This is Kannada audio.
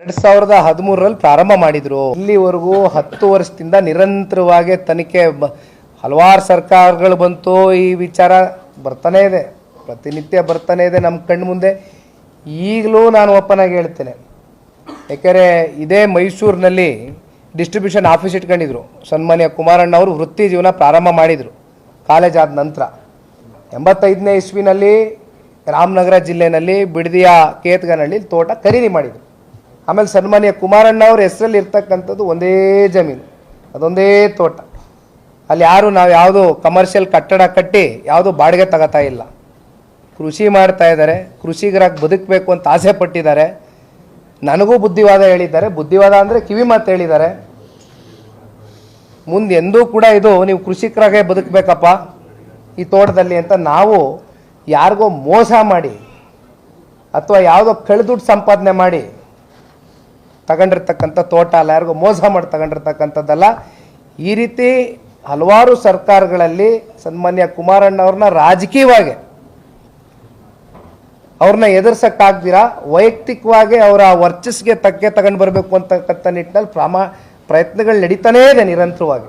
ಎರಡ್ ಸಾವಿರದ ಹದಿಮೂರರಲ್ಲಿ ಪ್ರಾರಂಭ ಮಾಡಿದ್ರು. ಇಲ್ಲಿವರೆಗೂ ಹತ್ತು ವರ್ಷದಿಂದ ನಿರಂತರವಾಗಿ ತನಿಖೆ ಹಲವಾರು ಸರ್ಕಾರಗಳು ಬಂತು, ಈ ವಿಚಾರ ಬರ್ತಾನೆ ಇದೆ. ಪ್ರತಿನಿತ್ಯ ಬರ್ತಾನೆ ಇದೆ ನಮ್ಮ ಕಣ್ಣು ಮುಂದೆ. ಈಗಲೂ ನಾನು ಓಪನ್ ಆಗಿ ಹೇಳ್ತೇನೆ. ಯಾಕೆಂದರೆ ಇದೇ ಮೈಸೂರಿನಲ್ಲಿ ಡಿಸ್ಟ್ರಿಬ್ಯೂಷನ್ ಆಫೀಸ್ ಇಟ್ಕೊಂಡಿದ್ರು. ಸನ್ಮಾನ್ಯ ಕುಮಾರಣ್ಣ ಅವರು ವೃತ್ತಿ ಜೀವನ ಪ್ರಾರಂಭ ಮಾಡಿದರು. ಕಾಲೇಜ್ ಆದ ನಂತರ ಎಂಬತ್ತೈದನೇ ಇಸ್ವಿನಲ್ಲಿ ರಾಮನಗರ ಜಿಲ್ಲೆಯಲ್ಲಿ ಬಿಡದಿಯ ಕೇತ್ಗನಹಳ್ಳಿ ತೋಟ ಖರೀದಿ ಮಾಡಿದರು. ಆಮೇಲೆ ಸನ್ಮಾನ್ಯ ಕುಮಾರಣ್ಣ ಅವ್ರ ಹೆಸರಲ್ಲಿ ಇರ್ತಕ್ಕಂಥದ್ದು ಒಂದೇ ಜಮೀನು. ಅದೊಂದೇ ತೋಟ. ಅಲ್ಲಿ ಯಾರು ನಾವು ಯಾವುದು ಕಮರ್ಷಿಯಲ್ ಕಟ್ಟಡ ಕಟ್ಟಿ ಯಾವುದು ಬಾಡಿಗೆ ತಗೋತಾ ಇಲ್ಲ. ಕೃಷಿ ಮಾಡ್ತಾ ಇದ್ದಾರೆ, ಕೃಷಿಗರಾಗಿ ಬದುಕಬೇಕು ಅಂತ ಆಸೆ ಪಟ್ಟಿದ್ದಾರೆ. ನನಗೂ ಬುದ್ಧಿವಾದ ಹೇಳಿದ್ದಾರೆ. ಬುದ್ಧಿವಾದ ಅಂದರೆ ಕಿವಿ ಮಾತು ಹೇಳಿದ್ದಾರೆ. ಮುಂದೆ ಎಂದೂ ಕೂಡ ಇದು ನೀವು ಕೃಷಿಕರಾಗೆ ಬದುಕಬೇಕಪ್ಪ ಈ ತೋಟದಲ್ಲಿ ಅಂತ ನಾವು ಯಾರಿಗೋ ಮೋಸ ಮಾಡಿ ಅಥವಾ ಯಾವುದೋ ಕಳೆದುಡ್ಡು ಸಂಪಾದನೆ ಮಾಡಿ ತಗೊಂಡಿರ್ತಕ್ಕಂಥ ತೋಟ ಅಲ್ಲ, ಯಾರಿಗೂ ಮೋಸ ಮಾಡಿ ತಗೊಂಡಿರ್ತಕ್ಕಂಥದ್ದಲ್ಲ. ಈ ರೀತಿ ಹಲವಾರು ಸರ್ಕಾರಗಳಲ್ಲಿ ಸನ್ಮಾನ್ಯ ಕುಮಾರಣ್ಣ ಅವ್ರನ್ನ ರಾಜಕೀಯವಾಗಿ ಅವ್ರನ್ನ ಎದುರ್ಸಕ್ಕಾಗ್ದಿರಾ? ವೈಯಕ್ತಿಕವಾಗಿ ಅವರ ವರ್ಚಸ್ಗೆ ತಕ್ಕೆ ತಗೊಂಡು ಬರಬೇಕು ಅಂತಕ್ಕಂಥ ನಿಟ್ಟಿನಲ್ಲಿ ಪ್ರಾಮ, ಪ್ರಯತ್ನಗಳು ನಡೀತಾನೇ ಇದೆ ನಿರಂತರವಾಗಿ.